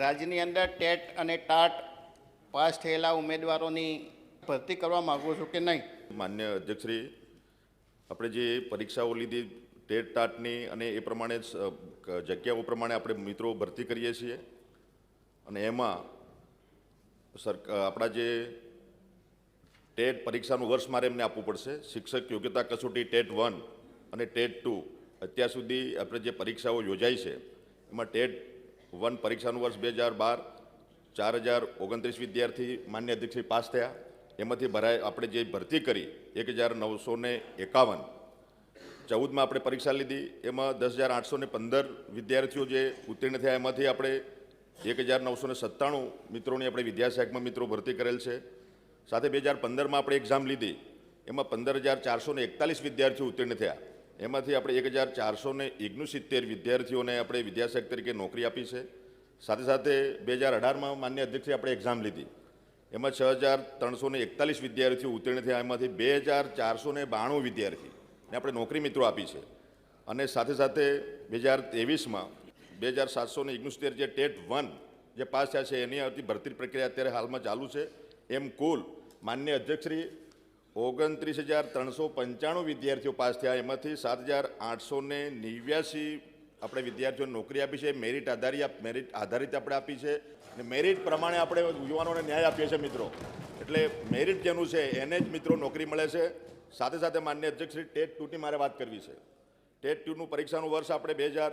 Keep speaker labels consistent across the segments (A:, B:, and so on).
A: રાજ્યની અંદર ટેટ અને ટાટ પાસ થયેલા ઉમેદવારોની ભરતી કરવા માગો છો કે નહીં?
B: માન્ય અધ્યક્ષશ્રી, આપણે જે પરીક્ષાઓ લીધી ટેટ, ટાટની અને એ પ્રમાણે જગ્યાઓ પ્રમાણે આપણે મિત્રો ભરતી કરીએ છીએ. અને એમાં સરકાર આપણા જે ટેટ પરીક્ષાનું વર્ષ મારે એમને આપવું પડશે. શિક્ષક યોગ્યતા કસોટી ટેટ વન અને ટેટ ટુ. અત્યાર સુધી આપણે જે પરીક્ષાઓ યોજાઈ છે, એમાં ટેટ વન પરીક્ષાનું વર્ષ બે હજાર બાર, ચાર હજાર ઓગણત્રીસ વિદ્યાર્થી માન્ય અધ્યક્ષશ્રી પાસ થયા. એમાંથી ભરાય, આપણે જે ભરતી કરી, એક હજાર નવસો ને એકાવન. ચૌદમાં આપણે પરીક્ષા લીધી, એમાં દસ હજાર આઠસો ને પંદર વિદ્યાર્થીઓ જે ઉત્તીર્ણ થયા, એમાંથી આપણે એક હજાર નવસો ને સત્તાણું મિત્રોની આપણે વિદ્યાશાખમાં મિત્રો ભરતી કરેલ છે. સાથે બે હજાર પંદરમાં આપણે એક્ઝામ લીધી, એમાં પંદર હજાર ચારસો એકતાલીસ વિદ્યાર્થીઓ ઉત્તીર્ણ થયા. એમાંથી આપણે એક હજાર ચારસો ને સિત્તેર વિદ્યાર્થીઓને આપણે વિદ્યાશાખ તરીકે નોકરી આપી છે. સાથે સાથે બે હજાર અઢારમાં માન્ય અધ્યક્ષે આપણે એક્ઝામ લીધી. એમાં છ હજાર ત્રણસો ને એકતાલીસ વિદ્યાર્થીઓ ઉત્તીર્ણ થયા. એમાંથી બે હજાર ચારસો ને બાણું વિદ્યાર્થી ને આપણે નોકરી મિત્રો આપી છે. અને સાથે સાથે બે હજાર ત્રેવીસમાં બે હજાર સાતસો ને ઓગણસિત્તેર જે ટેટ વન જે પાસ થયા છે, એની આવતી ભરતી પ્રક્રિયા અત્યારે હાલમાં ચાલુ છે. એમ કુલ માન્ય અધ્યક્ષશ્રી ઓગણત્રીસ હજાર ત્રણસો પંચાણું વિદ્યાર્થીઓ પાસ થયા. એમાંથી સાત હજાર આઠસો ને નેવ્યાસી આપણે વિદ્યાર્થીઓને નોકરી આપી છે. મેરિટ આધારિત મેરિટ આધારિત આપણે આપી છે. અને મેરિટ પ્રમાણે આપણે યુવાનોને ન્યાય આપીએ છીએ મિત્રો. એટલે મેરિટ જેનું છે, એને જ મિત્રો નોકરી મળે છે. સાથે સાથે માન્ય અધ્યક્ષશ્રી ટેટ ટુની મારે વાત કરવી છે. ટેટ ટુનું પરીક્ષાનું વર્ષ આપણે બે હજાર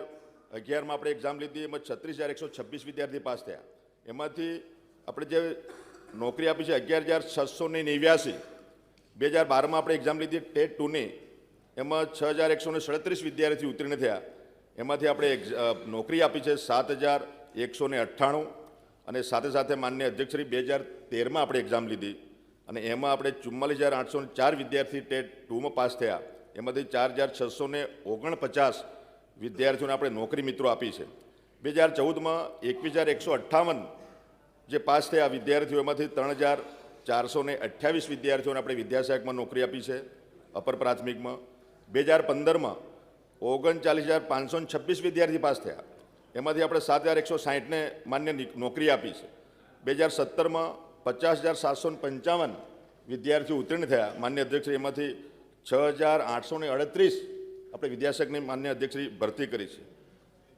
B: અગિયારમાં આપણે એક્ઝામ લીધી. એમાં છત્રીસ હજાર એકસો છવ્વીસ વિદ્યાર્થી પાસ થયા. એમાંથી આપણે જે નોકરી આપી છે, અગિયાર હજાર છસો ને નેવ્યાસી બે હજાર બારમાં આપણે એક્ઝામ લીધી ટેટ ટુની. એમાં છ હજાર એકસો ને સડત્રીસ વિદ્યાર્થી ઉત્તીર્ણ થયા. એમાંથી આપણે નોકરી આપી છે સાત હજાર એકસો ને અઠ્ઠાણું અને સાથે સાથે માન્ય અધ્યક્ષશ્રી બે હજાર તેરમાં આપણે એક્ઝામ લીધી. અને એમાં આપણે ચુમ્માલીસ હજાર આઠસો ને ચાર વિદ્યાર્થી ટેટ ટુમાં પાસ થયા. એમાંથી ચાર હજાર છસો ને ઓગણપચાસ વિદ્યાર્થીઓને આપણે નોકરી મિત્રો આપી છે. બે હજાર ચૌદમાં એકવીસ હજાર એકસો અઠ્ઠાવન જે પાસ થયા વિદ્યાર્થીઓ એમાંથી ત્રણ હજાર ચારસો ને અઠ્યાવીસ વિદ્યાર્થીઓને આપણે વિદ્યાસહાયકમાં નોકરી આપી છે, અપર પ્રાથમિકમાં. બે હજાર પંદરમાં ઓગણચાલીસ હજાર પાંચસો છવ્વીસ વિદ્યાર્થી પાસ થયા. એમાંથી આપણે સાત હજાર એકસો સાહીઠને માન્ય નોકરી આપી છે. બે હજાર સત્તરમાં પચાસ હજાર સાતસો ને પંચાવન વિદ્યાર્થીઓ ઉત્તીર્ણ થયા, માન્ય અધ્યક્ષશ્રી એમાંથી છ હજાર આઠસો ને અડત્રીસ આપણે વિદ્યાશાખની માન્ય અધ્યક્ષશ્રી ભરતી કરી છે.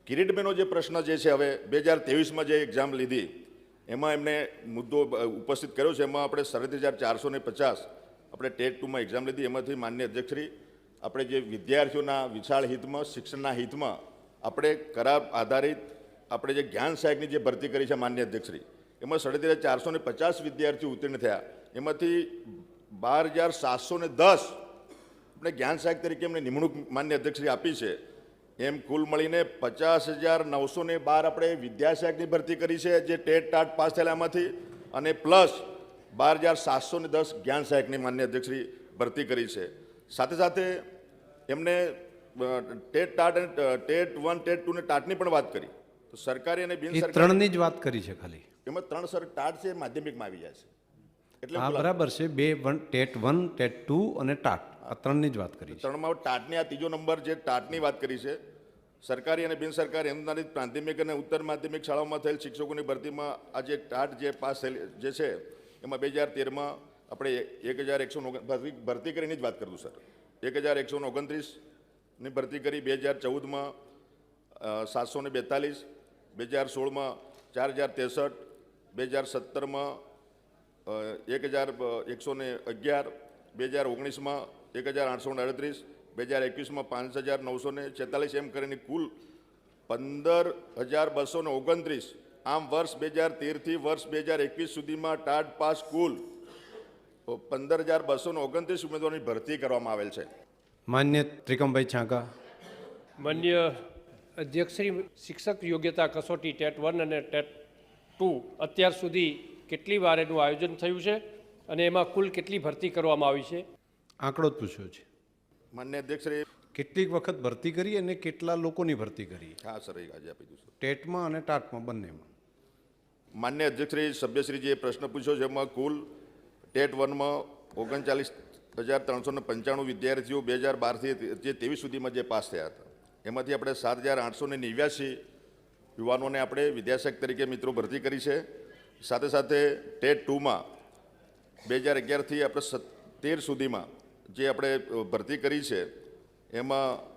B: કિરીટબેનો જે પ્રશ્ન જે છે, હવે બે હજાર ત્રેવીસમાં જે એક્ઝામ લીધી એમાં એમને મુદ્દો ઉપસ્થિત કર્યો છે. એમાં આપણે સાડત્રીસ હજાર ચારસો ને પચાસ આપણે ટેટ ટુમાં એક્ઝામ લીધી. એમાંથી માન્ય અધ્યક્ષશ્રી આપણે જે વિદ્યાર્થીઓના વિશાળ હિતમાં, શિક્ષણના હિતમાં આપણે કરાર આધારિત આપણે જે જ્ઞાન સહાયકની જે ભરતી કરી છે માન્ય અધ્યક્ષશ્રી એમાં સાડત્રીસ હજાર ચારસો ને પચાસ વિદ્યાર્થીઓ ઉત્તીર્ણ થયા. એમાંથી બાર હજાર સાતસો ને દસ આપણે જ્ઞાન સહાયક તરીકે એમને નિમણૂક માન્ય અધ્યક્ષશ્રી આપી છે. એમ કુલ મળીને પચાસ હજાર નવસો ને બાર આપણે વિદ્યાશાખની ભરતી કરી છે જે ટેટ ટાટ પાસ થયેલા એમાંથી. અને પ્લસ બાર હજાર સાતસો ને દસ જ્ઞાન સહાયકની માન્ય અધ્યક્ષશ્રી ભરતી કરી છે. સાથે સાથે એમને ટેટ ટાટ અને ટેટ વન ટેટ ટુ ને ટાટની પણ વાત કરી. તો સરકારી અને બિન સરકારી
C: ત્રણની જ વાત કરી છે ખાલી.
B: એમાં ત્રણ સર ટાટ છે માધ્યમિકમાં આવી જાય છે. એટલે
C: હા બરાબર છે. બે one TET one TET two અને ટાટ. આ ત્રણની જ વાત કરી
B: ત્રણમાં ટાટની આ ત્રીજો નંબર જે ટાટની વાત કરી છે સરકારી અને બિન સરકારી અનુદાનિત પ્રાથમિક અને ઉત્તર માધ્યમિક શાળાઓમાં થયેલ શિક્ષકોની ભરતીમાં આ જે ટાટ જે પાસ થયેલી જે છે એમાં બે હજાર તેરમાં આપણે એક હજાર એકસો ભરતી કરીને જ વાત કરું સર. એક હજાર એકસો ઓગણત્રીસની ભરતી કરી બે હજાર ચૌદમાં સાતસો ને બેતાલીસ બે હજાર સોળમાં ચાર હજાર ત્રેસઠ બે હજાર સત્તરમાં એક હજાર એકસો ને અગિયાર બે હજાર ઓગણીસમાં એક હજાર આઠસો ને અડત્રીસ બે હજાર એકવીસમાં પાંચ હજાર નવસો ને છેતાલીસ એમ કરીને કુલ પંદર હજાર બસો ને ઓગણત્રીસ. આમ વર્ષ બે હજાર તેરથી વર્ષ બે હજાર એકવીસ સુધીમાં ટાટ પાસ કુલ પંદર હજાર બસો ને ઓગણત્રીસ ઉમેદવારોની ભરતી કરવામાં આવેલ છે.
C: માન્ય ત્રિકમભાઈ છાંકા.
D: માન્ય અધ્યક્ષશ્રી શિક્ષક યોગ્યતા કસોટી ટેટ વન અને ટેટ ટુ અત્યાર સુધી કેટલી વાર એનું આયોજન થયું છે અને એમાં કુલ કેટલી ભરતી કરવામાં આવી છે?
C: આંકડો જ પૂછ્યો છે.
B: માન્ય અધ્યક્ષશ્રી
C: કેટલીક વખત ભરતી કરી અને કેટલા લોકોની ભરતી કરી?
B: હા સર એ આજે આપી દઉં
C: ટેટમાં અને ટાટમાં બંનેમાં.
B: માન્ય અધ્યક્ષશ્રી સભ્યશ્રી જે પ્રશ્ન પૂછ્યો છે એમાં કુલ ટેટ વનમાં ઓગણચાલીસ હજાર ત્રણસો ને પંચાણું વિદ્યાર્થીઓ બે હજાર બારથી જે ત્રેવીસ સુધીમાં જે પાસ થયા હતા. એમાંથી આપણે સાત હજાર આઠસો ને નેવ્યાસી યુવાનોને આપણે વિદ્યાશક તરીકે મિત્રો ભરતી કરી છે. સાથે સાથે ટેટ ટુમાં બે હજાર અગિયારથી આપણે સત્તેર સુધીમાં જે આપણે ભરતી કરી છે એમાં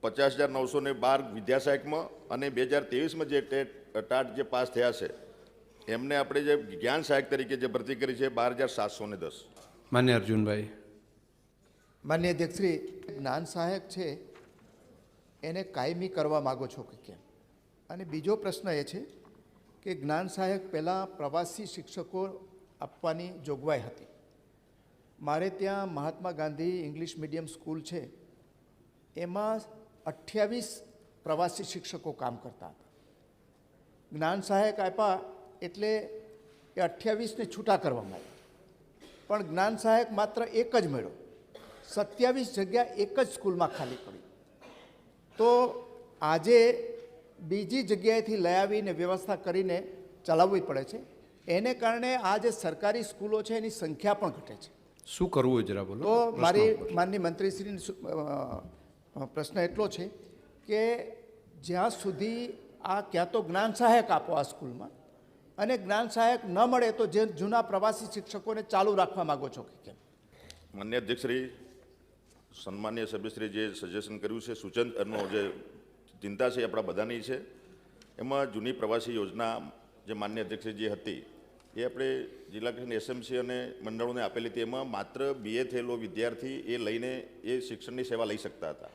B: પચાસ હજાર નવસો ને બાર વિદ્યાસહાયકમાં અને બે હજાર ત્રેવીસમાં જે ટેટ ટાટ જે પાસ થયા છે એમને આપણે જે જ્ઞાન સહાયક તરીકે જે ભરતી કરી છે બાર હજાર સાતસો ને દસ.
C: માન્ય અર્જુનભાઈ.
E: માન્ય અધ્યક્ષશ્રી જ્ઞાન સહાયક છે એને કાયમી કરવા માગો છો કે કેમ? અને બીજો પ્રશ્ન એ છે કે જ્ઞાન સહાયક પહેલાં પ્રવાસી શિક્ષકો આપવાની જોગવાઈ હતી. મારે ત્યાં Mahatma Gandhi English medium school છે. એમાં અઠ્યાવીસ પ્રવાસી શિક્ષકો કામ કરતા હતા. જ્ઞાન સહાયક આપ્યા એટલે એ અઠ્યાવીસને છૂટા કરવામાં આવ્યા. પણ જ્ઞાન સહાયક માત્ર એક જ મળ્યો. સત્યાવીસ જગ્યા એક જ સ્કૂલમાં ખાલી પડી. તો આજે બીજી જગ્યાએથી લઈ આવીને વ્યવસ્થા કરીને ચલાવવી પડે છે. એને કારણે આ જે સરકારી સ્કૂલો છે એની સંખ્યા પણ ઘટે છે.
C: શું કરવું જરા બોલો.
E: તો મારી. માનની મંત્રીશ્રી પ્રશ્ન એટલો છે કે જ્યાં સુધી આ ક્યાં તો જ્ઞાન સહાયક આપો આ સ્કૂલમાં અને જ્ઞાન સહાયક ન મળે તો જે જૂના પ્રવાસી શિક્ષકોને ચાલુ રાખવા માગો છો કે કેમ?
B: માન્ય અધ્યક્ષશ્રી સન્માન્ય સભ્યશ્રી જે સજેશન કર્યું છે સૂચન એનો જે ચિંતા છે આપણા બધાની છે. એમાં જૂની પ્રવાસી યોજના જે માન્ય અધ્યક્ષજી હતી, એ આપણે જિલ્લા કક્ષાની એસએમસી અને મંડળોને આપેલી હતી. એમાં માત્ર બીએ થયેલો વિદ્યાર્થી એ લઈને એ શિક્ષણની સેવા લઈ શકતા હતા.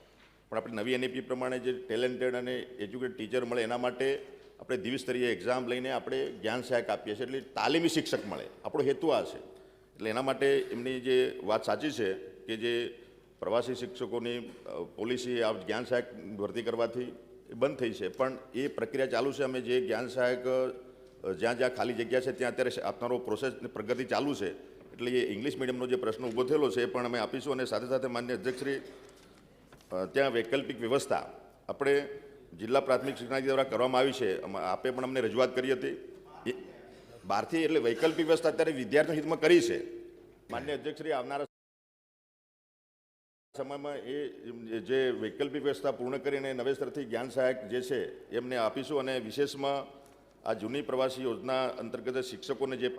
B: પણ આપણે નવી એનઈપી પ્રમાણે જે ટેલેન્ટેડ અને એજ્યુકેટ ટીચર મળે એના માટે આપણે દ્વિસ્તરીય એક્ઝામ લઈને આપણે જ્ઞાન સહાયક આપીએ છીએ. એટલે તાલીમી શિક્ષક મળે. આપણો હેતુ આ છે. એટલે એના માટે એમની જે વાત સાચી છે કે જે પ્રવાસી શિક્ષકોની પોલિસી આ જ્ઞાન સહાયક ભરતી કરવાથી બંધ થઈ છે. પણ એ પ્રક્રિયા ચાલુ છે. અમે જે જ્ઞાન સહાયક જ્યાં જ્યાં ખાલી જગ્યા છે, ત્યાં અત્યારે આપનારો પ્રોસેસ પ્રગતિ ચાલુ છે. એટલે એ ઇંગ્લિશ મીડિયમનો જે પ્રશ્ન ઊભો થયેલો છે એ પણ અમે આપીશું અને સાથે સાથે માન્ય અધ્યક્ષશ્રી ત્યાં વૈકલ્પિક વ્યવસ્થા આપણે જિલ્લા પ્રાથમિક શિક્ષણાધિકારી દ્વારા કરવામાં આવી છે. આપે પણ અમને રજૂઆત કરી હતી. બહારથી એટલે વૈકલ્પિક વ્યવસ્થા અત્યારે વિદ્યાર્થી હિતમાં કરી છે. માન્ય અધ્યક્ષશ્રી, આવનારા સમયમાં એ જે વૈકલ્પિક વ્યવસ્થા પૂર્ણ કરીને નવેસરથી જ્ઞાન સહાયક જે છે, એમને આપીશું અને વિશેષમાં આ જૂની પ્રવાસી યોજના અંતર્ગત શિક્ષકોને જે